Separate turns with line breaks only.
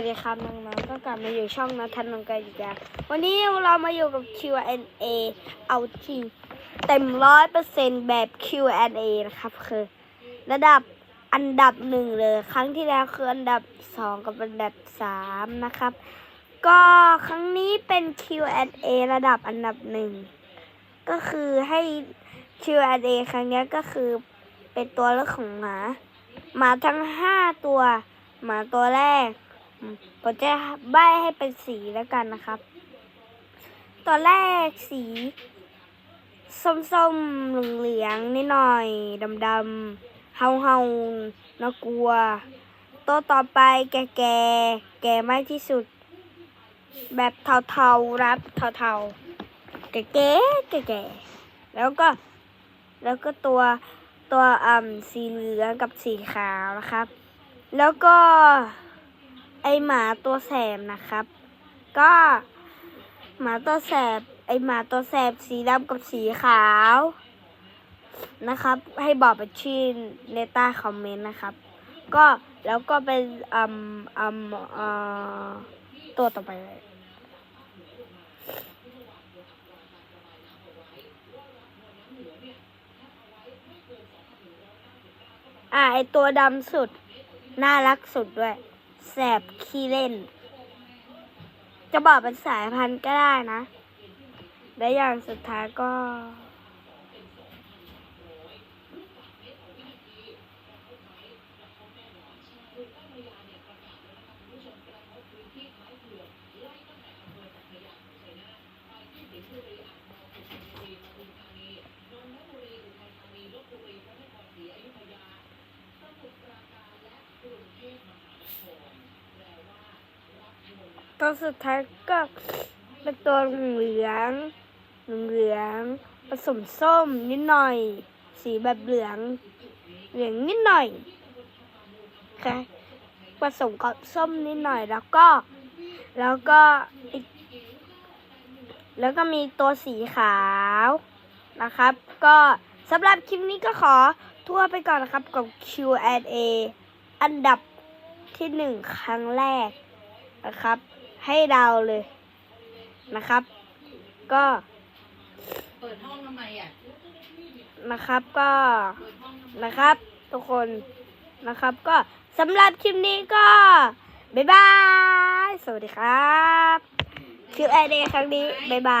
วัสดีครับน้องๆก็กลับมาอยู่ช่องนัทันนงกันอีกแล้ววันนี้เรามาอยู่กับ Q&A เอาจริงเต็มร้อยเปอร์เซ็นแบบ Q&A นะครับคือ ระดับอันดับหนึ่งเลย ครั้งที่แล้วคืออันดับสองกับอันดับสามนะครับ ก็ครั้งนี้เป็น Q&A ระดับอันดับหนึ่งก็คือให้ Q&A ครั้งนี้ก็คือเป็นตัวเลือกของหมาหมาทั้งห้าตัวหมาตัวแรก ผมจะใบให้เป็นสีแล้วกันนะครับตัวแรกสี ส้มๆเหลืองๆนิดหน่อยดำๆเฮาเฮาน่ากลัว ตัวต่อไปแก่แก่แก่มากที่สุด แบบเทาๆรับเทาๆแก่แก่แก่แก่แล้วก็ แล้วก็ตัวตัวอ่ำสีเหลืองกับสีขาวนะครับ แล้วก็ ไอหมาตัวแสบนะครับ ก็หมาตัวแสบไอหมาตัวแสบสีดำกับสีขาวนะครับ ให้บอกเป็นชื่อในใต้คอมเมนต์นะครับ ก็แล้วก็เป็นอืมอืมเอ่อตัวต่อไปเลยอ่าไอตัวดำสุด น่ารักสุดด้วย แสบขี้เล่น จะบอกเป็นสายพันธุ์ก็ได้นะ และอย่างสุดท้ายก็ ตัวสุดท้ายก็เป็นตัวเหลืองเหลืองผสมส้มนิดหน่อย สีแบบเหลือง เหลืองนิดหน่อยค่ะผสมกับส้มนิดหน่อยแล้วก็ แล้วก็แล้วก็มีตัวสีขาวนะครับ ก็สำหรับคลิปนี้ก็ขอทั่วไปก่อนนะครับกับ Q&A อันดับที่หนึ่งครั้งแรกนะครับ ให้เดาเลยนะครับ ก็
เปิดห้องทำไมอะ
นะครับก็
เปิดห้องทำไม
นะครับ ทุกคนนะครับ ก็สำหรับคลิปนี้ก็ บ๊ายบาย สวัสดีครับ Q&A ครั้งนี้ บ๊ายบาย